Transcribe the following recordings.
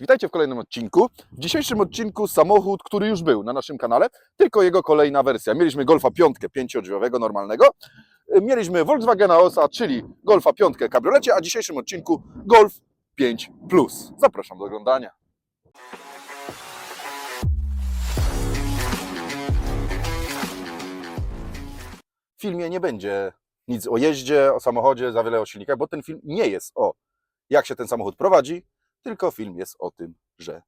Witajcie w kolejnym odcinku. W dzisiejszym odcinku samochód, który już był na naszym kanale, tylko jego kolejna wersja. Mieliśmy Golfa 5 pięciodrzwiowego, normalnego. Mieliśmy Volkswagena Osa, czyli Golfa 5 kabriolecie, a w dzisiejszym odcinku Golf 5 Plus. Zapraszam do oglądania. W filmie nie będzie nic o jeździe, o samochodzie, za wiele o silnikach, bo ten film nie jest o jak się ten samochód prowadzi, tylko film jest o tym, że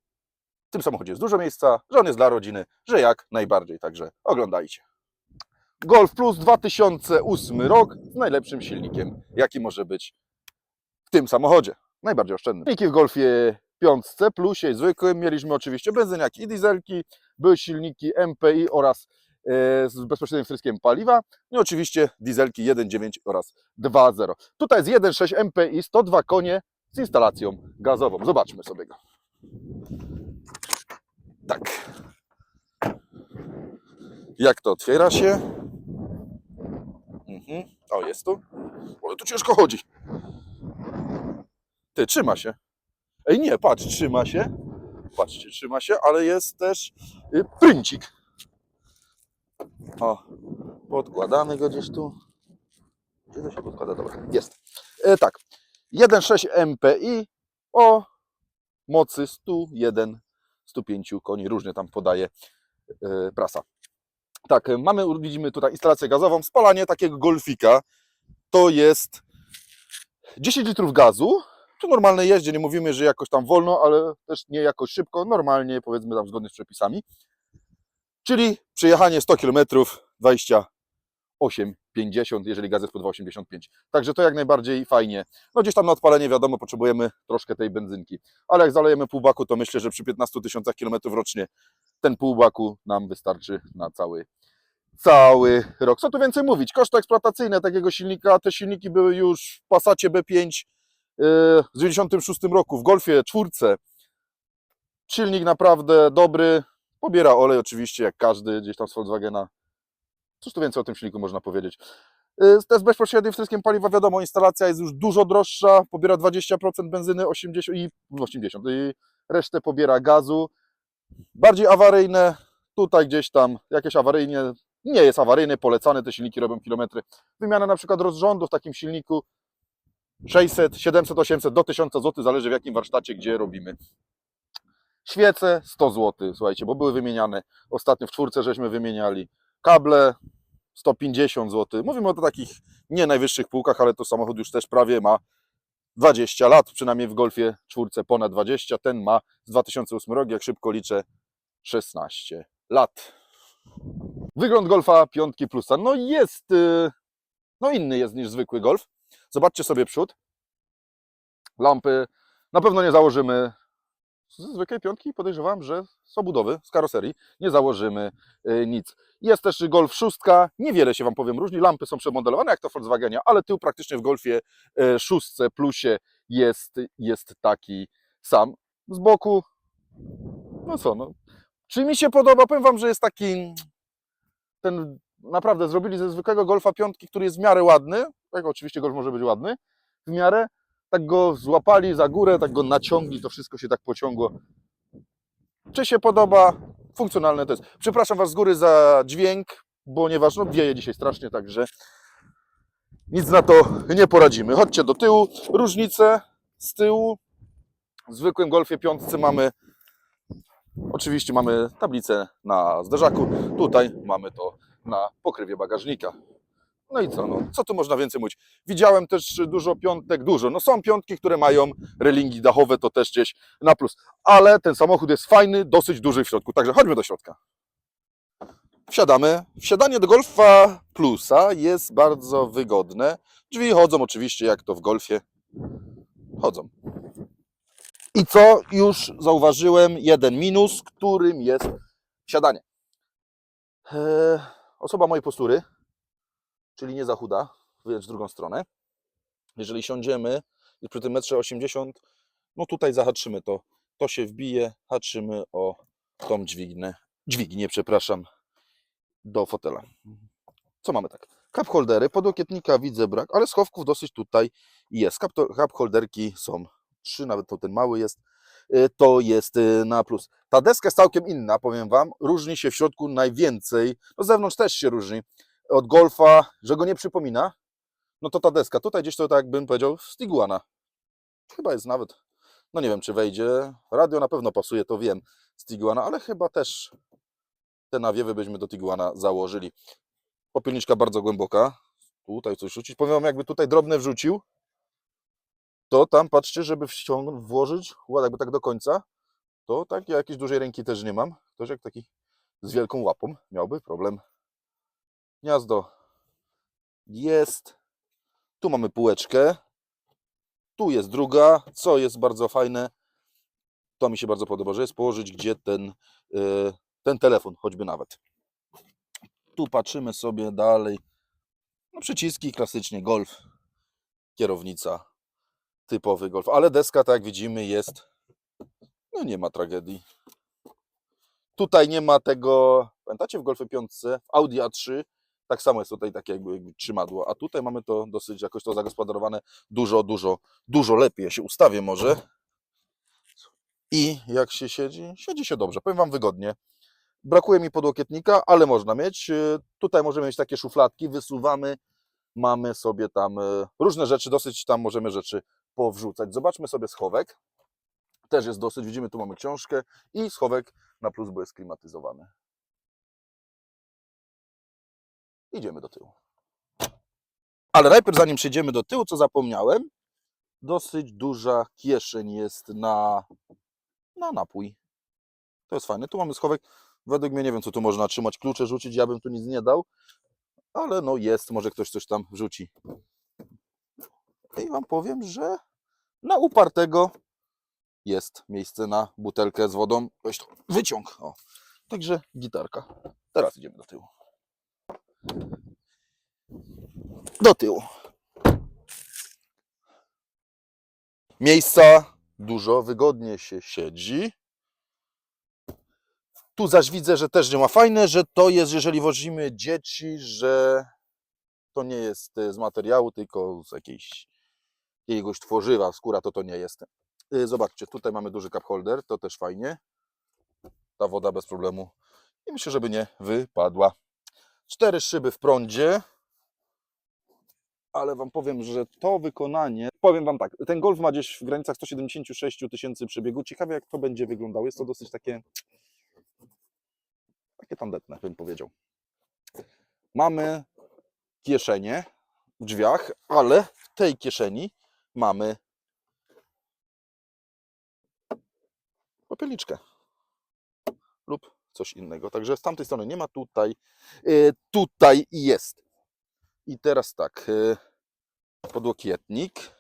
w tym samochodzie jest dużo miejsca, że on jest dla rodziny, że jak najbardziej, także oglądajcie. Golf Plus 2008 rok z najlepszym silnikiem, jaki może być w tym samochodzie. Najbardziej oszczędny. Silniki w Golfie 5 Plusie i zwykłym mieliśmy oczywiście benzyniaki i dieselki, były silniki MPI oraz e, z bezpośrednim wtryskiem paliwa no i oczywiście dieselki 1.9 oraz 2.0. Tutaj jest 1.6 MPI, 102 konie z instalacją gazową. Zobaczmy sobie go. Tak. Jak to otwiera się? Mhm. O, jest tu. Ale tu ciężko chodzi. Ty, trzyma się. Ej, nie, patrz, trzyma się. Patrzcie, trzyma się, ale jest też y, pryncik. O, podkładamy go gdzieś tu. Gdzie to się podkłada? Dobra, jest. E, tak, 1.6 MPI o mocy 101, 105 koni, różnie tam podaje e, prasa. Tak, mamy, widzimy tutaj instalację gazową, spalanie takiego golfika to jest 10 litrów gazu, tu normalne jeździe, nie mówimy, że jakoś tam wolno, ale też nie jakoś szybko, normalnie powiedzmy tam zgodnie z przepisami. Czyli przejechanie 100 km 28,50, jeżeli gaz jest po 2,85. Także to jak najbardziej fajnie. No gdzieś tam na odpalenie wiadomo, potrzebujemy troszkę tej benzynki. Ale jak zalejemy pół baku, to myślę, że przy 15 tysiącach kilometrów rocznie ten pół baku nam wystarczy na cały, cały rok. Co tu więcej mówić? Koszty eksploatacyjne takiego silnika, te silniki były już w Passacie B5 yy, z 96 roku, w Golfie czwórce. Silnik naprawdę dobry, Pobiera olej oczywiście, jak każdy gdzieś tam z Volkswagena. Cóż tu więcej o tym silniku można powiedzieć. Y, To jest bezpośrednim wtryskiem paliwa, wiadomo, instalacja jest już dużo droższa, pobiera 20% benzyny 80 i 80 i resztę pobiera gazu. Bardziej awaryjne, tutaj gdzieś tam jakieś awaryjnie, nie jest awaryjny, polecany, te silniki robią kilometry. Wymiana na przykład rozrządu w takim silniku 600, 700, 800 do 1000 zł, zależy w jakim warsztacie, gdzie robimy. Świece 100 zł, słuchajcie, bo były wymieniane. Ostatnio w czwórce żeśmy wymieniali. Kable 150 zł. Mówimy o takich nie najwyższych półkach, ale to samochód już też prawie ma 20 lat, przynajmniej w Golfie czwórce ponad 20. Ten ma z 2008 roku, jak szybko liczę, 16 lat. Wygląd Golfa 5 Plusa, no jest, y, no inny jest niż zwykły Golf. Zobaczcie sobie przód. Lampy na pewno nie założymy ze zwykłej piątki podejrzewam, że z obudowy, z karoserii nie założymy y, nic. Jest też Golf 6, niewiele się Wam powiem różni, lampy są przemodelowane jak to w Volkswagenie, ale tył praktycznie w Golfie y, 6 Plusie jest, jest taki sam. Z boku, no co, no. Czy mi się podoba? Powiem Wam, że jest taki, ten, naprawdę zrobili ze zwykłego Golfa 5, który jest w miarę ładny, tak oczywiście Golf może być ładny, w miarę, tak go złapali za górę, tak go naciągli, to wszystko się tak pociągło. Czy się podoba? Funkcjonalne to jest. Przepraszam Was z góry za dźwięk, ponieważ no, wieje dzisiaj strasznie, także nic na to nie poradzimy. Chodźcie do tyłu. Różnice z tyłu. W zwykłym Golfie 5 mamy oczywiście mamy tablicę na zderzaku. Tutaj mamy to na pokrywie bagażnika. No i co? No, co tu można więcej mówić? Widziałem też dużo piątek, dużo. No są piątki, które mają relingi dachowe, to też gdzieś na plus. Ale ten samochód jest fajny, dosyć duży w środku. Także chodźmy do środka. Wsiadamy. Wsiadanie do Golfa Plusa jest bardzo wygodne. Drzwi chodzą oczywiście jak to w Golfie. Chodzą. I co już zauważyłem? Jeden minus, którym jest wsiadanie. Eee, osoba mojej postury, czyli nie za chuda, w drugą stronę. Jeżeli siądziemy i przy tym metrze 80, no tutaj zahaczymy to, to się wbije, haczymy o tą dźwignę, dźwignię, przepraszam, do fotela. Co mamy tak? Cup holdery, podłokietnika widzę brak, ale schowków dosyć tutaj jest. Cup, to- cup holderki są trzy, nawet to ten mały jest. y, to jest y, na plus. Ta deska jest całkiem inna, powiem Wam. Różni się w środku najwięcej. No z zewnątrz też się różni. Od Golfa, że go nie przypomina, no to ta deska. Tutaj gdzieś to tak bym powiedział z Tiguana. Chyba jest nawet, no nie wiem czy wejdzie. Radio na pewno pasuje, to wiem, z Tiguana, ale chyba też te nawiewy byśmy do Tiguana założyli. Popielniczka bardzo głęboka. Tutaj coś rzucić. Powiem wam, jakby tutaj drobne wrzucił, to tam patrzcie, żeby wciągnąć, włożyć, jakby tak do końca, to tak ja jakiejś dużej ręki też nie mam. Ktoś jak taki z wielką łapą miałby problem. Gniazdo jest. Tu mamy półeczkę. Tu jest druga, co jest bardzo fajne. To mi się bardzo podoba, że jest położyć gdzie ten, yy, ten telefon, choćby nawet. Tu patrzymy sobie dalej. No przyciski klasycznie golf, kierownica, typowy golf, ale deska, tak jak widzimy, jest. No nie ma tragedii. Tutaj nie ma tego. Pamiętacie w Golfie 5, w Audi A3 tak samo jest tutaj takie jakby, jakby trzymadło, a tutaj mamy to dosyć jakoś to zagospodarowane dużo, dużo, dużo lepiej. Ja się ustawię może. I jak się siedzi? Siedzi się dobrze, powiem Wam wygodnie. Brakuje mi podłokietnika, ale można mieć. Yy, Tutaj możemy mieć takie szufladki, wysuwamy, mamy sobie tam yy, różne rzeczy, dosyć tam możemy rzeczy powrzucać. Zobaczmy sobie schowek. Też jest dosyć, widzimy tu mamy książkę i schowek na plus, bo jest klimatyzowany. Idziemy do tyłu. Ale najpierw zanim przejdziemy do tyłu, co zapomniałem, dosyć duża kieszeń jest na, na napój. To jest fajne. Tu mamy schowek. Według mnie nie wiem, co tu można trzymać. Klucze rzucić, ja bym tu nic nie dał. Ale no jest, może ktoś coś tam wrzuci. I wam powiem, że na upartego jest miejsce na butelkę z wodą. Weź to, wyciąg. O. Także gitarka. Teraz idziemy do tyłu. Do tyłu. Miejsca dużo, wygodnie się siedzi. Tu zaś widzę, że też nie ma fajne, że to jest, jeżeli wozimy dzieci, że to nie jest e, z materiału, tylko z jakiejś, jakiegoś tworzywa, skóra to to nie jest. Y, Zobaczcie, tutaj mamy duży cup holder, to też fajnie. Ta woda bez problemu. I myślę, żeby nie wypadła. Cztery szyby w prądzie. Ale Wam powiem, że to wykonanie. Powiem Wam tak, ten golf ma gdzieś w granicach 176 000 tysięcy przebiegu. Ciekawe, jak to będzie wyglądało. Jest to dosyć takie. Takie tandetne, bym powiedział. Mamy kieszenie w drzwiach, ale w tej kieszeni mamy popielniczkę coś innego. Także z tamtej strony nie ma tutaj. y, Tutaj jest. I teraz tak. y, Podłokietnik.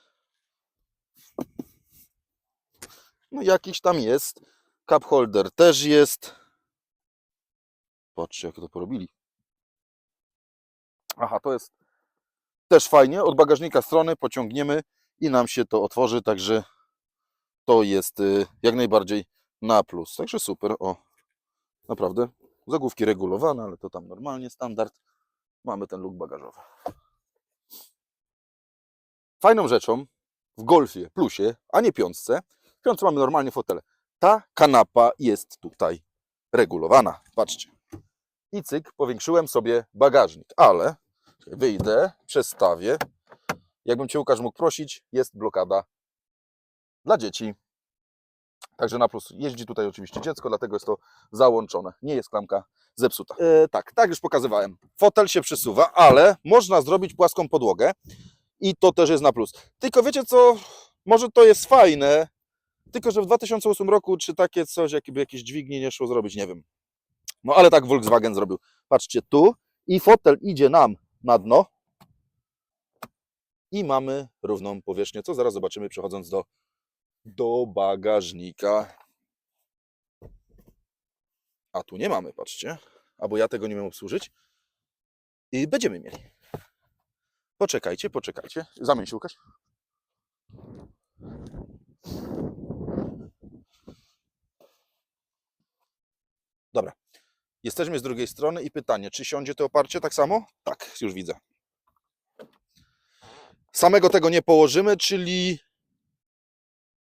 No jakiś tam jest. Cup holder też jest. Patrzcie, jak to porobili. Aha, to jest też fajnie. Od bagażnika strony pociągniemy i nam się to otworzy, także to jest y, jak najbardziej na plus. Także super. O, naprawdę. Zagłówki regulowane, ale to tam normalnie, standard. Mamy ten luk bagażowy. Fajną rzeczą w Golfie Plusie, a nie piątce, w piątce mamy normalnie fotele. Ta kanapa jest tutaj regulowana. Patrzcie. I cyk, powiększyłem sobie bagażnik, ale wyjdę, przestawię. Jakbym Cię Łukasz mógł prosić, jest blokada dla dzieci. Także na plus jeździ tutaj oczywiście dziecko, dlatego jest to załączone. Nie jest klamka zepsuta. E, tak, tak już pokazywałem. Fotel się przesuwa, ale można zrobić płaską podłogę i to też jest na plus. Tylko wiecie co, może to jest fajne, tylko że w 2008 roku czy takie coś, jakby jakieś dźwignie nie szło zrobić, nie wiem. No ale tak Volkswagen zrobił. Patrzcie tu i fotel idzie nam na dno i mamy równą powierzchnię, co zaraz zobaczymy przechodząc do do bagażnika. A tu nie mamy, patrzcie. Albo ja tego nie wiem obsłużyć. I będziemy mieli. Poczekajcie, poczekajcie. Zamień się, Łukasz. Dobra. Jesteśmy z drugiej strony i pytanie, czy siądzie to oparcie tak samo? Tak, już widzę. Samego tego nie położymy, czyli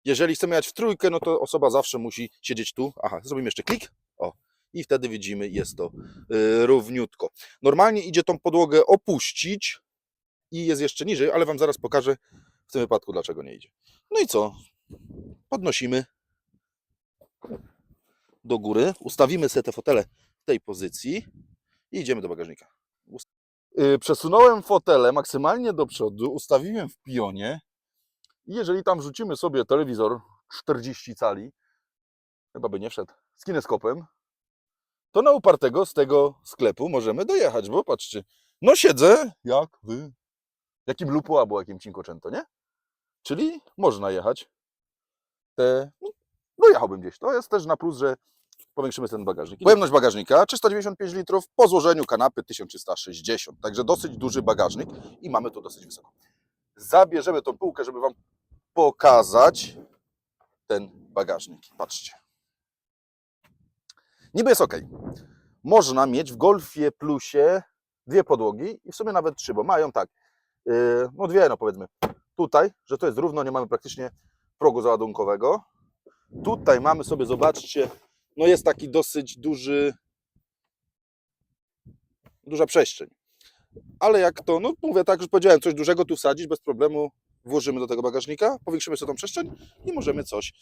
Jeżeli chcemy jechać w trójkę, no to osoba zawsze musi siedzieć tu. Aha, zrobimy jeszcze klik. O, i wtedy widzimy, jest to y, równiutko. Normalnie idzie tą podłogę opuścić i jest jeszcze niżej, ale Wam zaraz pokażę w tym wypadku, dlaczego nie idzie. No i co? Podnosimy do góry, ustawimy sobie te fotele w tej pozycji i idziemy do bagażnika. Y, Przesunąłem fotele maksymalnie do przodu, ustawiłem w pionie i jeżeli tam rzucimy sobie telewizor 40 cali, chyba by nie wszedł, z kineskopem, to na upartego z tego sklepu możemy dojechać, bo patrzcie, no siedzę jak wy, jakim lupu albo jakim cinquecento, nie? Czyli można jechać. Te, no, dojechałbym gdzieś. To jest też na plus, że powiększymy ten bagażnik. Pojemność bagażnika 395 litrów, po złożeniu kanapy 1360, także dosyć duży bagażnik i mamy tu dosyć wysoko. Zabierzemy tą półkę, żeby Wam pokazać ten bagażnik. Patrzcie. Niby jest ok. Można mieć w Golfie Plusie dwie podłogi i w sumie nawet trzy, bo mają tak, yy, no dwie, no powiedzmy. Tutaj, że to jest równo, nie mamy praktycznie progu załadunkowego. Tutaj mamy sobie, zobaczcie, no jest taki dosyć duży, duża przestrzeń. Ale jak to, no mówię tak, że powiedziałem, coś dużego tu wsadzić, bez problemu włożymy do tego bagażnika, powiększymy sobie tą przestrzeń i możemy coś,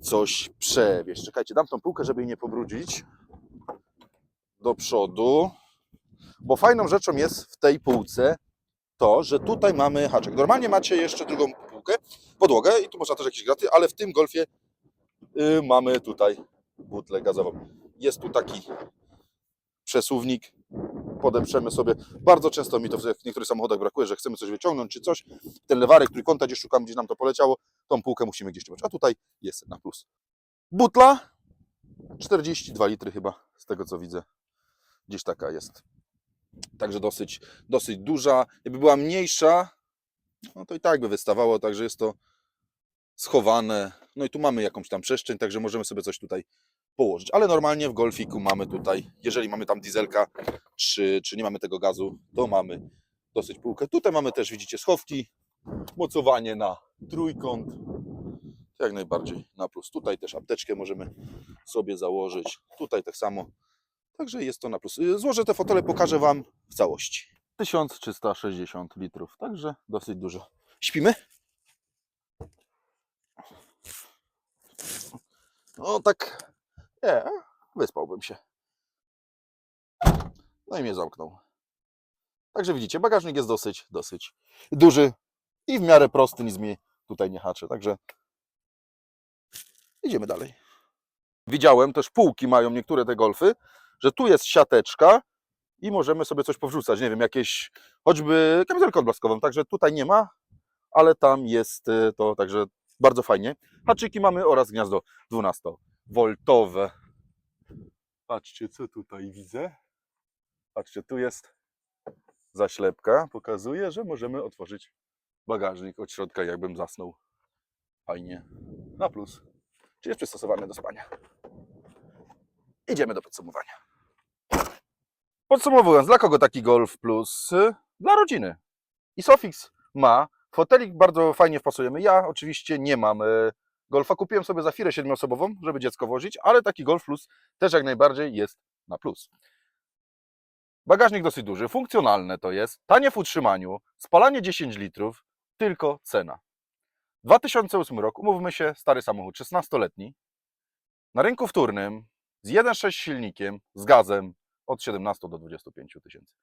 coś przewieźć. Czekajcie, dam tą półkę, żeby jej nie pobrudzić do przodu, bo fajną rzeczą jest w tej półce to, że tutaj mamy haczek. Normalnie macie jeszcze drugą półkę, podłogę i tu można też jakieś graty, ale w tym golfie y, mamy tutaj butlę gazową. Jest tu taki przesuwnik, podeprzemy sobie. Bardzo często mi to w niektórych samochodach brakuje, że chcemy coś wyciągnąć czy coś. Ten lewarek trójkąta gdzieś szukamy, gdzieś nam to poleciało. Tą półkę musimy gdzieś trzymać. A tutaj jest na plus. Butla 42 litry chyba, z tego co widzę. Gdzieś taka jest. Także dosyć, dosyć duża. Jakby była mniejsza, no to i tak by wystawało, także jest to schowane. No i tu mamy jakąś tam przestrzeń, także możemy sobie coś tutaj położyć. Ale normalnie w Golfiku mamy tutaj, jeżeli mamy tam dieselka, czy, czy nie mamy tego gazu, to mamy dosyć półkę. Tutaj mamy też, widzicie, schowki, mocowanie na trójkąt, jak najbardziej na plus. Tutaj też apteczkę możemy sobie założyć, tutaj tak samo. Także jest to na plus. Y, Złożę te fotele, pokażę Wam w całości. 1360 litrów, także dosyć dużo. Śpimy? No tak, nie, wyspałbym się. No i mnie zamknął. Także widzicie, bagażnik jest dosyć, dosyć duży i w miarę prosty, nic mi tutaj nie haczy. Także idziemy dalej. Widziałem, też półki mają niektóre te golfy, że tu jest siateczka i możemy sobie coś powrzucać, nie wiem, jakieś choćby kamizelkę odblaskową, także tutaj nie ma, ale tam jest y, to, także bardzo fajnie. Haczyki mamy oraz gniazdo 12-woltowe. Patrzcie, co tutaj widzę. Patrzcie, tu jest zaślepka. Pokazuje, że możemy otworzyć bagażnik od środka, jakbym zasnął. Fajnie. Na plus. Czy jest przystosowany do spania. Idziemy do podsumowania. Podsumowując, dla kogo taki Golf Plus? Dla rodziny. I Sofix ma fotelik, bardzo fajnie wpasujemy. Ja oczywiście nie mam y, Golfa. Kupiłem sobie Zafirę siedmioosobową, żeby dziecko włożyć, ale taki Golf Plus też jak najbardziej jest na plus. Bagażnik dosyć duży, funkcjonalne to jest, tanie w utrzymaniu, spalanie 10 litrów, tylko cena. 2008 rok, umówmy się, stary samochód, 16-letni, na rynku wtórnym, z 1.6 silnikiem, z gazem, od 17 do 25 tysięcy.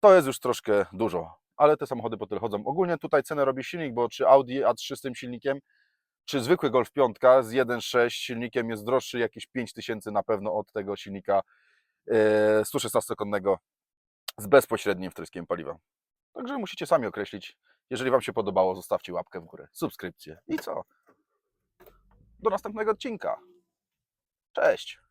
To jest już troszkę dużo, ale te samochody po tyle chodzą. Ogólnie tutaj cenę robi silnik, bo czy Audi A3 z tym silnikiem, czy zwykły Golf 5 z 1.6 silnikiem jest droższy jakieś 5 tysięcy na pewno od tego silnika e, 116-konnego z bezpośrednim wtryskiem paliwa. Także musicie sami określić. Jeżeli Wam się podobało, zostawcie łapkę w górę, subskrypcję i co? Do następnego odcinka. Cześć!